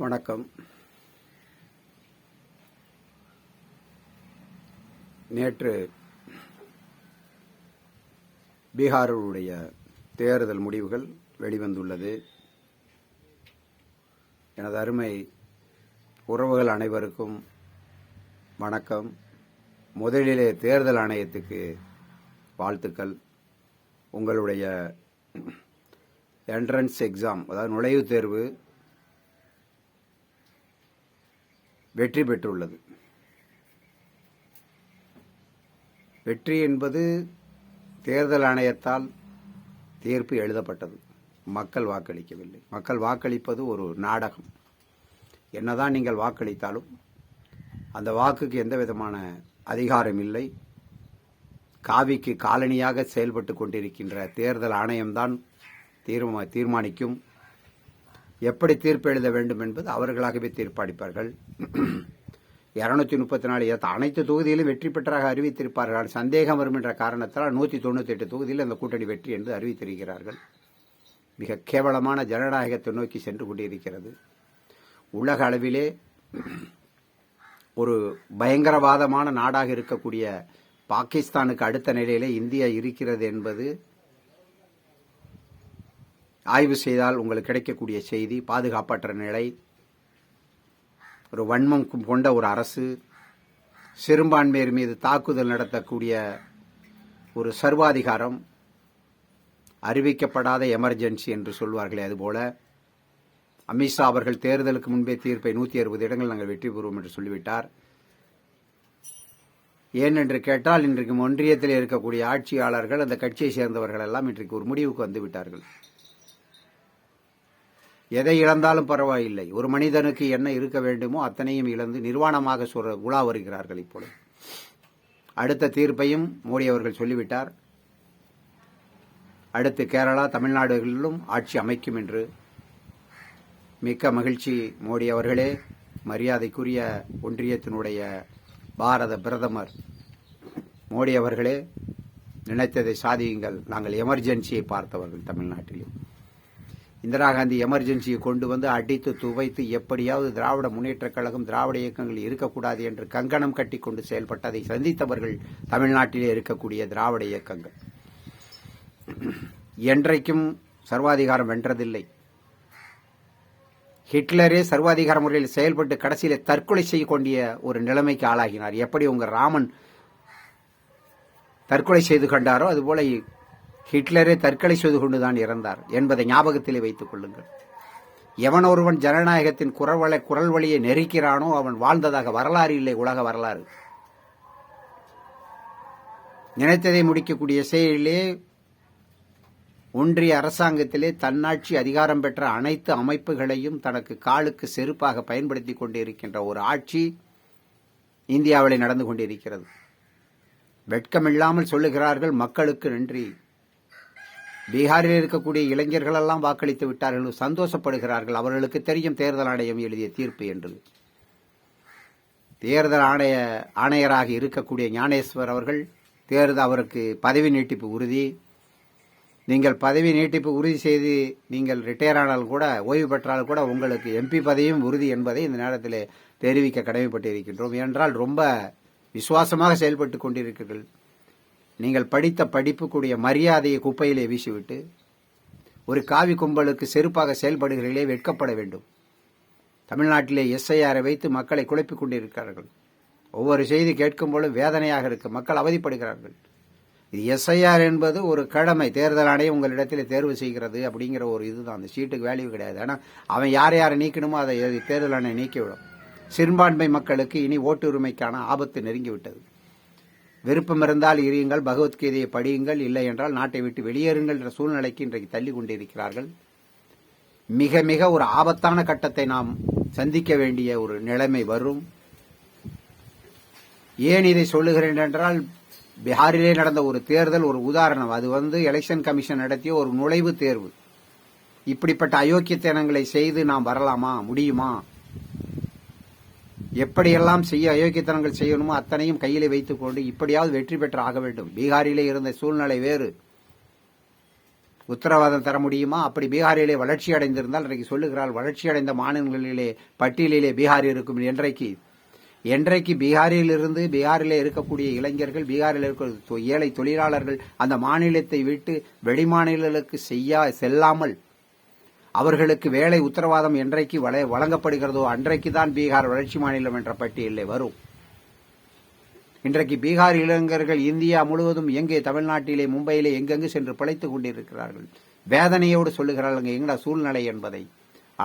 வணக்கம். நேற்று பீகாருடைய தேர்தல் முடிவுகள் வெளிவந்துள்ளது. எனது அருமை உறவுகள் அனைவருக்கும் வணக்கம். முதலிலே தேர்தல் ஆணையத்துக்கு வாழ்த்துக்கள். உங்களுடைய என்ட்ரன்ஸ் எக்ஸாம் அதாவது நுழைவுத் தேர்வு வெற்றி பெற்றுள்ளது. வெற்றி என்பது தேர்தல் ஆணையத்தால் தீர்ப்பு எழுதப்பட்டது. மக்கள் வாக்களிக்கவில்லை. மக்கள் வாக்களிப்பது ஒரு நாடகம். என்னதான் நீங்கள் வாக்களித்தாலும் அந்த வாக்குக்கு எந்த விதமான அதிகாரம் இல்லை. காவிக்கு காலனியாக செயல்பட்டு கொண்டிருக்கின்ற தேர்தல் ஆணையம்தான் தீர்மா தீர்மானிக்கும். எப்படி தீர்ப்பு எழுத வேண்டும் என்பது அவர்களாகவே தீர்ப்பளிப்பார்கள். இருநூத்தி முப்பத்தி நாலு அனைத்து தொகுதியிலும் வெற்றி பெற்றாக அறிவித்திருப்பார்கள். சந்தேகம் வரும் என்ற காரணத்தால் நூற்றி தொண்ணூத்தி எட்டு தொகுதியில் அந்த கூட்டணி வெற்றி என்று அறிவித்திருக்கிறார்கள். மிக கேவலமான ஜனநாயகத்தை நோக்கி சென்று கொண்டிருக்கிறது. உலக அளவிலே ஒரு பயங்கரவாதமான நாடாக இருக்கக்கூடிய பாகிஸ்தானுக்கு அடுத்த நிலையிலே இந்தியா இருக்கிறது என்பது ஆய்வு செய்தால் உங்களுக்கு கிடைக்கக்கூடிய செய்தி பாதுகாப்பற்ற நிலை ஒரு வன்மம் கொண்ட ஒரு அரசு சிறுபான்மையர் மீது தாக்குதல் நடத்தக்கூடிய ஒரு சர்வாதிகாரம் அறிவிக்கப்படாத எமர்ஜென்சி என்று சொல்வார்களே அதுபோல அமித்ஷா அவர்கள் தேர்தலுக்கு முன்பே தீர்ப்பை நூற்றி அறுபது இடங்கள் நாங்கள் வெற்றி பெறுவோம் என்று சொல்லிவிட்டார். ஏன் என்று கேட்டால் இன்றைக்கு ஒன்றியத்தில் இருக்கக்கூடிய ஆட்சியாளர்கள் அந்த கட்சியை சேர்ந்தவர்கள் எல்லாம் இன்றைக்கு ஒரு முடிவுக்கு வந்துவிட்டார்கள் எதை இழந்தாலும் பரவாயில்லை. ஒரு மனிதனுக்கு என்ன இருக்க வேண்டுமோ அத்தனையும் இழந்து நிர்வாணமாக சொல்ற உலா வருகிறார்கள் இப்பொழுது. அடுத்த தீர்ப்பையும் மோடி அவர்கள் சொல்லிவிட்டார். அடுத்து கேரளா தமிழ்நாடுகளிலும் ஆட்சி அமைக்கும் என்று மிக்க மகிழ்ச்சி மோடி அவர்களே. மரியாதைக்குரிய ஒன்றியத்தினுடைய பாரத பிரதமர் மோடி அவர்களே நினைத்ததை சாதியுங்கள். நாங்கள் எமர்ஜென்சியை பார்த்தவர்கள் தமிழ்நாட்டிலே இந்திரா காந்தி எமர்ஜென்சியை கொண்டு வந்து அடித்து துவைத்து எப்படியாவது திராவிட முன்னேற்றக் கழகம் திராவிட இயக்கங்கள் இருக்கக்கூடாது என்று கங்கணம் கட்டி கொண்டு செயல்பட்டதை சந்தித்தவர்கள் தமிழ்நாட்டிலே இருக்கக்கூடிய திராவிட இயக்கங்கள். என்றைக்கும் சர்வாதிகாரம் வென்றதில்லை. ஹிட்லரே சர்வாதிகார முறையில் செயல்பட்டு கடைசியில் தற்கொலை செய்ய கொண்டிய ஒரு நிலைமைக்கு ஆளாகினார். எப்படி உங்கள் ராமன் தற்கொலை செய்து கண்டாரோ அதுபோல ஹிட்லரே தற்கொலை செய்து கொண்டுதான் இறந்தார் என்பதை ஞாபகத்திலே வைத்துக் கொள்ளுங்கள். எவன் ஒருவன் ஜனநாயகத்தின் குரல் குரல் வழியை நெருக்கிறானோ அவன் வாழ்ந்ததாக வரலாறு இல்லை உலக வரலாறு. நினைத்ததை முடிக்கக்கூடிய செயலிலே ஒன்றிய அரசாங்கத்திலே தன்னாட்சி அதிகாரம் பெற்ற அனைத்து அமைப்புகளையும் தனக்கு காலுக்கு செருப்பாக பயன்படுத்தி கொண்டிருக்கின்ற ஒரு ஆட்சி இந்தியாவில் நடந்து கொண்டிருக்கிறது. வெட்கமில்லாமல் சொல்லுகிறார்கள் மக்களுக்கு நன்றி. பீகாரில் இருக்கக்கூடிய இளைஞர்கள் எல்லாம் வாக்களித்து விட்டார்கள் சந்தோஷப்படுகிறார்கள். அவர்களுக்கு தெரியும் தேர்தல் ஆணையம் எழுதிய தீர்ப்பு என்று. தேர்தல் ஆணைய ஆணையராக இருக்கக்கூடிய ஞானேஸ்வர் அவர்கள் தேர்தல் அவருக்கு பதவி நீட்டிப்பு உறுதி. நீங்கள் பதவி நீட்டிப்பு உறுதி செய்து நீங்கள் ரிட்டையர் ஆனால் கூட ஓய்வு பெற்றால் கூட உங்களுக்கு எம்பி பதவியும் உறுதி என்பதை இந்த நேரத்தில் தெரிவிக்க கடமைப்பட்டிருக்கின்றோம். என்றால் ரொம்ப விசுவாசமாக செயல்பட்டு கொண்டிருக்கிறீர்கள். நீங்கள் படித்த படிப்புக்குடைய மரியாதையை குப்பையிலே வீசிவிட்டு ஒரு காவி கும்பலுக்கு செருப்பாக செயல்படுகிறீர்களே வெட்கப்பட வேண்டும். தமிழ்நாட்டிலே எஸ்ஐஆரை வைத்து மக்களை குழப்பிக் கொண்டிருக்கிறார்கள். ஒவ்வொரு செய்தி கேட்கும்போதும் வேதனையாக இருக்கு. மக்கள் அவதிப்படுகிறார்கள். இது எஸ்ஐஆர் என்பது ஒரு கடமை. தேர்தல் ஆணையம் உங்களிடத்தில் தேர்வு செய்கிறது அப்படிங்கிற ஒரு இதுதான். அந்த சீட்டுக்கு வேல்யூ கிடையாது. ஆனால் அவன் யார் யாரை நீக்கணுமோ அதை தேர்தல் ஆணையம் நீக்கிவிடும். சிறுபான்மை மக்களுக்கு இனி ஓட்டு உரிமைக்கான ஆபத்து நெருங்கிவிட்டது. விருப்பம் இருந்தால் இருங்கள் பகவத்கீதையை படியுங்கள் இல்லை என்றால் நாட்டை விட்டு வெளியேறுங்கள் என்ற சூழ்நிலைக்கு இன்றைக்கு தள்ளி கொண்டிருக்கிறார்கள். மிக மிக ஒரு ஆபத்தான கட்டத்தை நாம் சந்திக்க வேண்டிய ஒரு நிலைமை வரும். ஏன் இதை சொல்லுகிறேன் என்றால் பீகாரிலே நடந்த ஒரு தேர்தல் ஒரு உதாரணம். அது வந்து எலெக்ஷன் கமிஷன் நடத்திய ஒரு நுழைவு தேர்வு. இப்படிப்பட்ட அயோக்கியத்தனங்களை செய்து நாம் வரலாமா முடியுமா? எப்படியெல்லாம் செய்ய அயோக்கியத்தனங்கள் செய்யணுமோ அத்தனையும் கையிலே வைத்துக் கொண்டு இப்படியாவது வெற்றி பெற்று ஆக வேண்டும். பீகாரிலே இருந்த சூழ்நிலை வேறு. உத்தரவாதம் தர முடியுமா? அப்படி பீகாரிலே வளர்ச்சி அடைந்திருந்தால் இன்றைக்கு சொல்லுகிறாள் வளர்ச்சி அடைந்த மாநிலங்களிலே பட்டியலிலே பீகார் இருக்கும். என்றைக்கு? என்றைக்கு பீகாரிலிருந்து பீகாரிலே இருக்கக்கூடிய இளைஞர்கள் பீகாரில் இருக்கிற ஏழை தொழிலாளர்கள் அந்த மாநிலத்தை விட்டு வெளிமாநிலங்களுக்கு செய்ய செல்லாமல் அவர்களுக்கு வேலை உத்தரவாதம் என்றைக்கு வழங்கப்படுகிறதோ அன்றைக்கு தான் பீகார் வளர்ச்சி மாநிலம் என்ற பட்டியலில் வரும். இன்றைக்கு பீகார் இளைஞர்கள் இந்தியா முழுவதும் எங்கே தமிழ்நாட்டிலே மும்பையிலே எங்கெங்கு சென்று பிழைத்துக் கொண்டிருக்கிறார்கள்? வேதனையோடு சொல்லுகிறார்கள் எங்கட சூழ்நிலை என்பதை.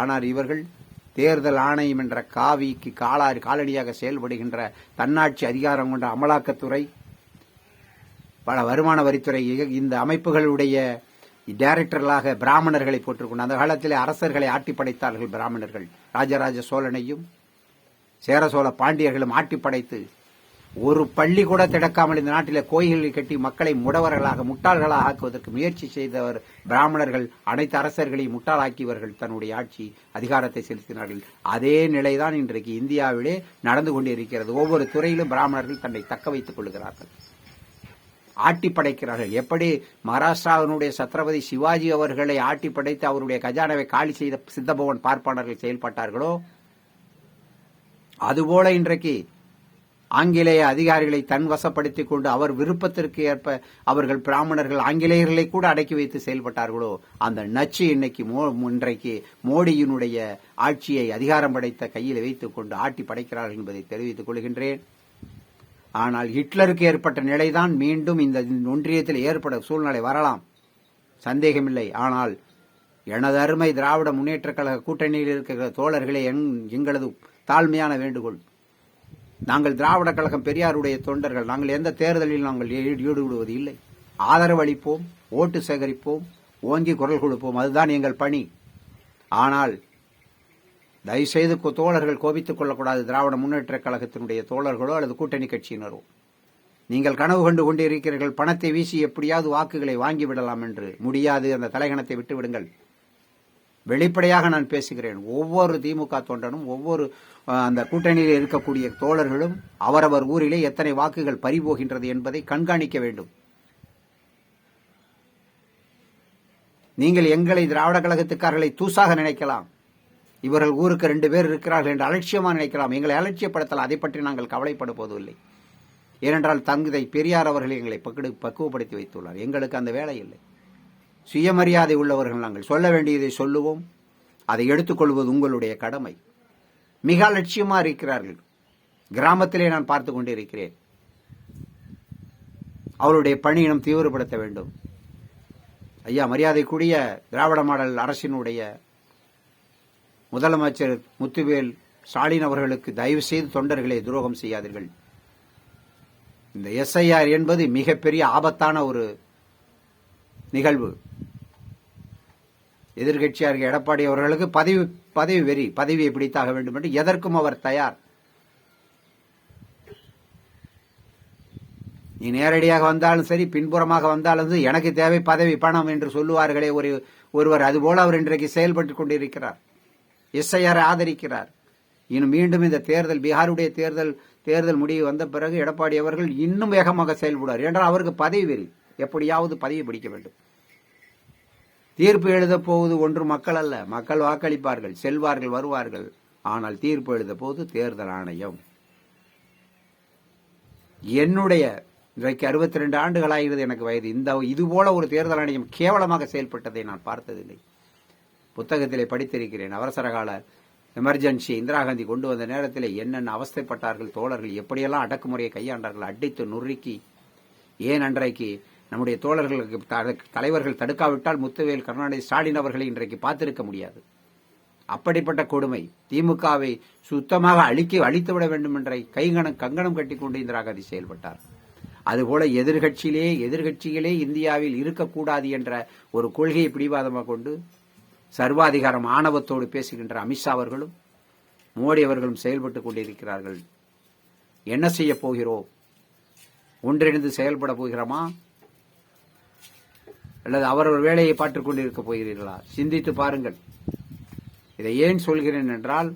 ஆனால் இவர்கள் தேர்தல் ஆணையம் என்ற காவிக்கு காலாறு காலடியாக செயல்படுகின்ற தன்னாட்சி அதிகாரம் கொண்ட அமலாக்கத்துறை பல வருமான வரித்துறை இந்த அமைப்புகளுடைய டைரக்டர்களாக பிராமணர்களை போட்டிருக்கணும் அந்த காலத்திலே அரசர்களை ஆட்டி படைத்தார்கள் பிராமணர்கள். ராஜராஜ சோழனையும் சேர சோழ பாண்டியர்களும் ஆட்டி படைத்து ஒரு பள்ளி கூட திடக்காமல் இந்த நாட்டில் கோயில்களை கட்டி மக்களை முடவர்களாக முட்டாள்களாக ஆக்குவதற்கு முயற்சி செய்தவர் பிராமணர்கள் அனைத்து அரசர்களையும் முட்டாளாக்கியவர்கள் தன்னுடைய ஆட்சி அதிகாரத்தை செலுத்தினார்கள். அதே நிலைதான் இன்றைக்கு இந்தியாவிலே நடந்து கொண்டிருக்கிறது. ஒவ்வொரு துறையிலும் பிராமணர்கள் தன்னை தக்க வைத்துக் கொள்கிறார்கள். ஆட்டி படைக்கிறார்கள். எப்படி மகாராஷ்டிராவினுடைய சத்ரபதி சிவாஜி அவர்களை ஆட்டி படைத்து அவருடைய கஜானாவை காலி செய்த சித்தபவன் பார்ப்பாளர்கள் செயல்பட்டார்களோ? அதுபோல இன்றைக்கு ஆங்கிலேய அதிகாரிகளை தன் வசப்படுத்திக் கொண்டு அவர் விருப்பத்திற்கு ஏற்ப அவர்கள் பிராமணர்கள் ஆங்கிலேயர்களை கூட அடக்கி வைத்து செயல்பட்டார்களோ? அந்த நச்சு இன்னைக்கு இன்றைக்கு மோடியினுடைய ஆட்சியை அதிகாரம் படைத்த கையில் வைத்துக் கொண்டு ஆட்டி படைக்கிறார்கள் என்பதை தெரிவித்துக் கொள்கின்றேன். ஆனால் ஹிட்லருக்கு ஏற்பட்ட நிலைதான் மீண்டும் இந்த ஒன்றியத்தில் ஏற்பட சூழ்நிலை வரலாம். சந்தேகமில்லை. ஆனால் எனது அருமை திராவிட முன்னேற்ற கழக கூட்டணியில் இருக்கிற தோழர்களே எங்களது தாழ்மையான வேண்டுகோள். நாங்கள் திராவிட கழகம் பெரியாருடைய தொண்டர்கள். நாங்கள் எந்த தேர்தலில் நாங்கள் ஈடுபடுவது இல்லை. ஆதரவு அளிப்போம் ஓட்டு சேகரிப்போம் ஓங்கி குரல் கொடுப்போம். அதுதான் எங்கள் பணி. ஆனால் தயவுசெய்து தோழர்கள் கோபித்துக் கொள்ளக்கூடாது. திராவிட முன்னேற்ற கழகத்தினுடைய தோழர்களோ அல்லது கூட்டணி கட்சியினரோ. நீங்கள் கனவு கண்டு கொண்டிருக்கிறீர்கள். பணத்தை வீசி எப்படியாவது வாக்குகளை வாங்கிவிடலாம் என்று. முடியாது. அந்த தலைகணத்தை விட்டுவிடுங்கள் வெளிப்படையாக நான் பேசுகிறேன். ஒவ்வொரு திமுக தொண்டனும் ஒவ்வொரு அந்த கூட்டணியில் இருக்கக்கூடிய தோழர்களும் அவரவர் ஊரிலே எத்தனை வாக்குகள் பறிபோகின்றது என்பதை கண்காணிக்க வேண்டும். நீங்கள் எங்களை திராவிட கழகத்துக்காரர்களை தூசாக நினைக்கலாம். இவர்கள் ஊருக்கு ரெண்டு பேர் இருக்கிறார்கள் என்று அலட்சியமாக நினைக்கலாம். எங்களை அலட்சியப்படுத்தலாம் அதை பற்றி நாங்கள் கவலைப்பட போவதில்லை ஏனென்றால் தங்கை பெரியார் அவர்கள் எங்களை பக்குவப்படுத்தி வைத்துள்ளார். எங்களுக்கு அந்த வேலை இல்லை. சுயமரியாதை உள்ளவர்கள் நாங்கள். சொல்ல வேண்டியதை சொல்லுவோம். அதை எடுத்துக்கொள்வது உங்களுடைய கடமை. மிக அலட்சியமாக இருக்கிறார்கள். கிராமத்திலே நான் பார்த்து கொண்டிருக்கிறேன். அவருடைய பணியினம் தீவிரப்படுத்த வேண்டும். ஐயா மரியாதைக்குரிய திராவிட மாடல் அரசினுடைய முதலமைச்சர் முத்துவேல் ஸ்டாலின் அவர்களுக்கு தயவு செய்து தொண்டர்களை துரோகம் செய்யாதீர்கள். இந்த எஸ்ஐஆர் என்பது மிகப்பெரிய ஆபத்தான ஒரு நிகழ்வு. எதிர்கட்சியார் எடப்பாடி அவர்களுக்கு பதவி பதவி வெறி பதவியை பிடித்தாக வேண்டும் என்று எதற்கும் அவர் தயார். நீ நேரடியாக வந்தாலும் சரி பின்புறமாக வந்தாலும் சரி எனக்கு தேவை பதவி பணம் என்று சொல்லுவார்களே ஒரு ஒருவர். அதுபோல அவர் இன்றைக்கு செயல்பட்டுக் கொண்டிருக்கிறார். எஸ்ஐஆர் ஆதரிக்கிறார். இன்னும் மீண்டும் இந்த தேர்தல் பீகாருடைய தேர்தல் தேர்தல் முடிவு வந்த பிறகு எடப்பாடி அவர்கள் இன்னும் வேகமாக செயல்படுவார். என்றால் அவருக்கு பதவி வெறி. எப்படியாவது பதவி பிடிக்க வேண்டும். தீர்ப்பு எழுதப் போவது ஒன்று மக்கள் அல்ல. மக்கள் வாக்களிப்பார்கள். செல்வார்கள் வருவார்கள். ஆனால் தீர்ப்பு எழுத போது தேர்தல் ஆணையம். என்னுடைய இன்றைக்கு அறுபத்தி ரெண்டு ஆண்டுகள் ஆகிறது எனக்கு வயது. இந்த இதுபோல ஒரு தேர்தல் ஆணையம் கேவலமாக செயல்பட்டதை நான் பார்த்ததில்லை. புத்தகத்திலே படித்திருக்கிறேன். அவசர கால எமர்ஜென்சி இந்திரா காந்தி கொண்டு வந்த நேரத்தில் என்னென்ன அவஸ்தைப்பட்டார்கள் தோழர்கள் எப்படியெல்லாம் அடக்குமுறையை கையாண்டார்கள் அடித்து நுறுக்கி ஏன் அன்றைக்கு நம்முடைய தோழர்களுக்கு தலைவர்கள் தடுக்காவிட்டால் முத்துவேல் கருணாநிதி ஸ்டாலின் அவர்களை இன்றைக்கு பார்த்திருக்க முடியாது. அப்படிப்பட்ட கொடுமை திமுகவை சுத்தமாக அழிக்க அழித்துவிட வேண்டும் என்ற கைகணம் கங்கணம் கட்டிக்கொண்டு இந்திரா காந்தி செயல்பட்டார். அதுபோல எதிர்கட்சியிலே எதிர்கட்சிகளே இந்தியாவில் இருக்கக்கூடாது என்ற ஒரு கொள்கையை பிடிவாதமாக கொண்டு சர்வாதிகாரம் ஆணவத்தோடு பேசுகின்ற அமித்ஷா அவர்களும் மோடி அவர்களும் செயல்பட்டுக் கொண்டிருக்கிறார்கள். என்ன செய்ய போகிறோம்? ஒன்றிணைந்து செயல்பட போகிறோமா? அல்லது அவரவர் வேலையை பார்த்துக் கொண்டிருக்க போகிறீர்களா? சிந்தித்து பாருங்கள். இதை ஏன் சொல்கிறேன் என்றால்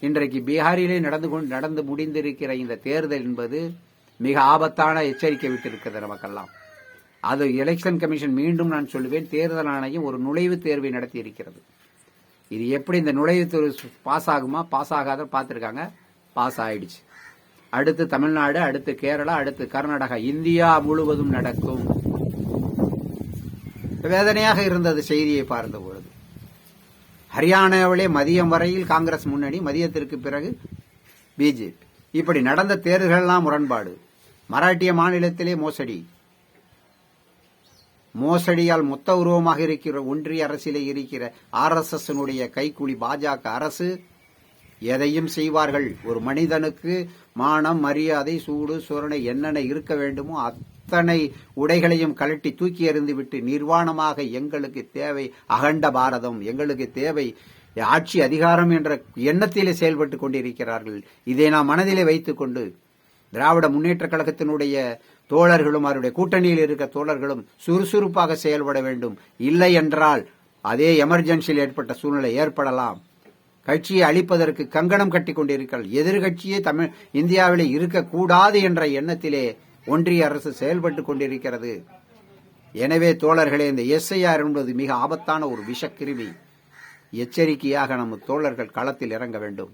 இன்றைக்கு பீகாரிலே நடந்து கொண்டு நடந்து முடிந்திருக்கிற இந்த தேர்தல் என்பது மிக ஆபத்தான எச்சரிக்கை விட்டிருக்கிறது நமக்கெல்லாம். அது எலெக்ஷன் கமிஷன் மீண்டும் நான் சொல்லுவேன் தேர்தல் ஆணையம் ஒரு நுழைவுத் தேர்வை நடத்தி இருக்கிறது இது எப்படி இந்த நுழைவுத் தேர்வு பாஸ் ஆகுமா? பாஸ் ஆகாத பார்த்துருக்காங்க. பாஸ் ஆயிடுச்சு. அடுத்து தமிழ்நாடு அடுத்து கேரளா அடுத்து கர்நாடகா இந்தியா முழுவதும் நடக்கும். வேதனையாக இருந்தது செய்தியை பார்த்த பொழுது. ஹரியானாவிலே மதியம் வரையில் காங்கிரஸ் முன்னணி மதியத்திற்கு பிறகு பிஜேபி. இப்படி நடந்த தேர்தல்கள்லாம் முரண்பாடு. மராட்டிய மாநிலத்திலே மோசடி. மோசடியால் மொத்த உருவமாக இருக்கிற ஒன்றிய அரசிலே இருக்கிற ஆர் எஸ் எஸ் கைக்கூலி பாஜக அரசு எதையும் செய்வார்கள்? ஒரு மனிதனுக்கு மானம் மரியாதை சூடு சுரணை என்னென்ன இருக்க வேண்டுமோ அத்தனை உடைகளையும் கழட்டி தூக்கி எறிந்துவிட்டு நிர்வாணமாக எங்களுக்கு தேவை அகண்ட பாரதம் எங்களுக்கு தேவை ஆட்சி அதிகாரம் என்ற எண்ணத்திலே செயல்பட்டுக் கொண்டிருக்கிறார்கள். இதை நாம் மனதிலே வைத்துக் கொண்டு திராவிட முன்னேற்ற கழகத்தினுடைய தோழர்களும் அவருடைய கூட்டணியில் இருக்க தோழர்களும் சுறுசுறுப்பாக செயல்பட வேண்டும். இல்லை என்றால் அதே எமர்ஜென்சியில் ஏற்பட்ட சூழ்நிலை ஏற்படலாம். கட்சியை அழிப்பதற்கு கங்கணம் கட்டி கொண்டிருக்கிறார் எதிர்கட்சியே தமிழ் இந்தியாவிலே இருக்கக்கூடாது என்ற எண்ணத்திலே ஒன்றிய அரசு செயல்பட்டு கொண்டிருக்கிறது. எனவே தோழர்களே இந்த எஸ்ஐஆர் என்பது மிக ஆபத்தான ஒரு விஷக்கிருமி. எச்சரிக்கையாக நம்ம தோழர்கள் களத்தில் இறங்க வேண்டும்.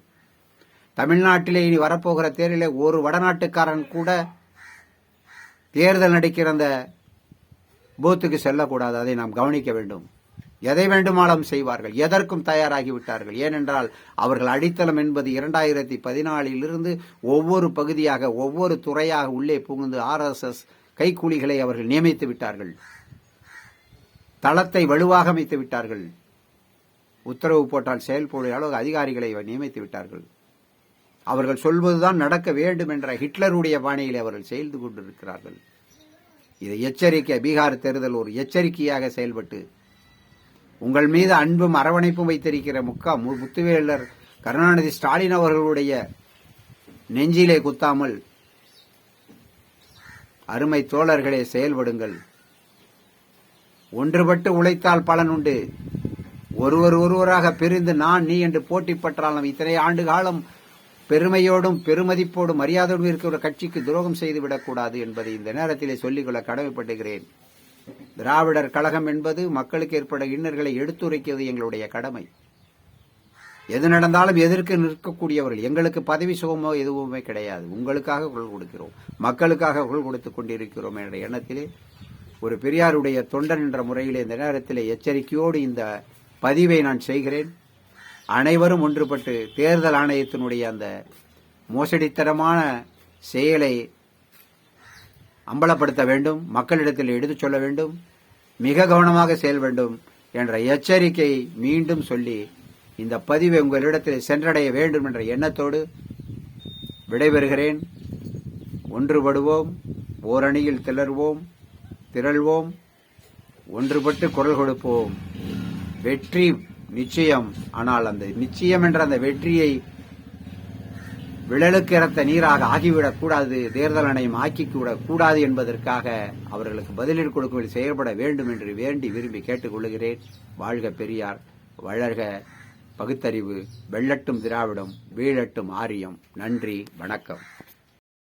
தமிழ்நாட்டிலே இனி வரப்போகிற தேர்தலில் ஒரு வடநாட்டுக்காரன் கூட தேர்தல் நடிக்கிற அந்த பூத்துக்கு செல்லக்கூடாது. அதை நாம் கவனிக்க வேண்டும். எதை வேண்டுமானாலும் செய்வார்கள். எதற்கும் தயாராகிவிட்டார்கள். ஏனென்றால் அவர்கள் அடித்தளம் என்பது இரண்டாயிரத்தி பதினாலிலிருந்து ஒவ்வொரு பகுதியாக ஒவ்வொரு துறையாக உள்ளே புகுந்து ஆர்எஸ்எஸ் கைக்கூலிகளை அவர்கள் நியமித்து விட்டார்கள். தளத்தை வலுவாக அமைத்து விட்டார்கள். உத்தரவு போட்டால் செயல்படும் அளவு அதிகாரிகளை நியமித்து விட்டார்கள். அவர்கள் சொல்வதுதான் நடக்க வேண்டும் என்ற ஹிட்லருடைய பாணியில் அவர்கள் செய்து கொண்டிருக்கிறார்கள். இதை எச்சரிக்கை பீகார் தேர்தல் ஒரு எச்சரிக்கையாக செயல்பட்டு உங்கள் மீது அன்பும் அரவணைப்பும் வைத்திருக்கிற முக்கா மு- முத்துவேலர் கருணாநிதி ஸ்டாலின் அவர்களுடைய நெஞ்சிலே குத்தாமல் அருமை தோழர்களே செயல்படுங்கள். ஒன்றுபட்டு உழைத்தால் பலன் உண்டு. ஒருவர் ஒருவராக பிரிந்து நான் நீ என்று போட்டி பற்றாலும் இத்தனை ஆண்டு காலம் பெருமையோடும் பெருமதிப்போடும் மரியாதையோடும் இருக்கிற கட்சிக்கு துரோகம் செய்து விடக்கூடாது என்பதை இந்த நேரத்திலே சொல்லிக்கொள்ள கடமைப்பட்டுகிறேன். திராவிடர் கழகம் என்பது மக்களுக்கு ஏற்பட இன்னர்களை எடுத்துரைக்கிறது எங்களுடைய கடமை. எது நடந்தாலும் எதிர்க்க நிற்கக்கூடியவர்கள் எங்களுக்கு பதவி சுகமோ எதுவுமே கிடையாது. உங்களுக்காக குரல் கொடுக்கிறோம். மக்களுக்காக குரல் கொடுத்துக் கொண்டிருக்கிறோம் என்ற எண்ணத்திலே ஒரு பெரியாருடைய தொண்டன் என்ற முறையிலே இந்த நேரத்தில் எச்சரிக்கையோடு இந்த பதிவை நான் செய்கிறேன். அனைவரும் ஒன்றுபட்டு தேர்தல் ஆணையத்தினுடைய அந்த மோசடித்தனமான செயலை அம்பலப்படுத்த வேண்டும் மக்களிடத்தில் எடுத்துச் சொல்ல வேண்டும் மிக கவனமாக செயல் வேண்டும் என்ற எச்சரிக்கை மீண்டும் சொல்லி இந்த பதிவை உங்களிடத்தில் சென்றடைய வேண்டும் என்ற எண்ணத்தோடு விடைபெறுகிறேன். ஒன்றுபடுவோம் ஓரணியில் திளர்வோம் திரள்வோம் ஒன்றுபட்டு குரல் கொடுப்போம். வெற்றி நிச்சயம். ஆனால் அந்த நிச்சயம் என்ற அந்த வெற்றியை விழலுக்கு இறத்த நீராக ஆகிவிடக் கூடாது தேர்தல் ஆணையம் ஆக்கிவிடக் கூடாது என்பதற்காக அவர்களுக்கு பதிலீடு கொடுக்க செயல்பட வேண்டும் என்று வேண்டி விரும்பி கேட்டுக்கொள்கிறேன். வாழ்க பெரியார் வளர்க பகுத்தறிவு வெள்ளட்டும் திராவிடம் வீழட்டும் ஆரியம். நன்றி வணக்கம்.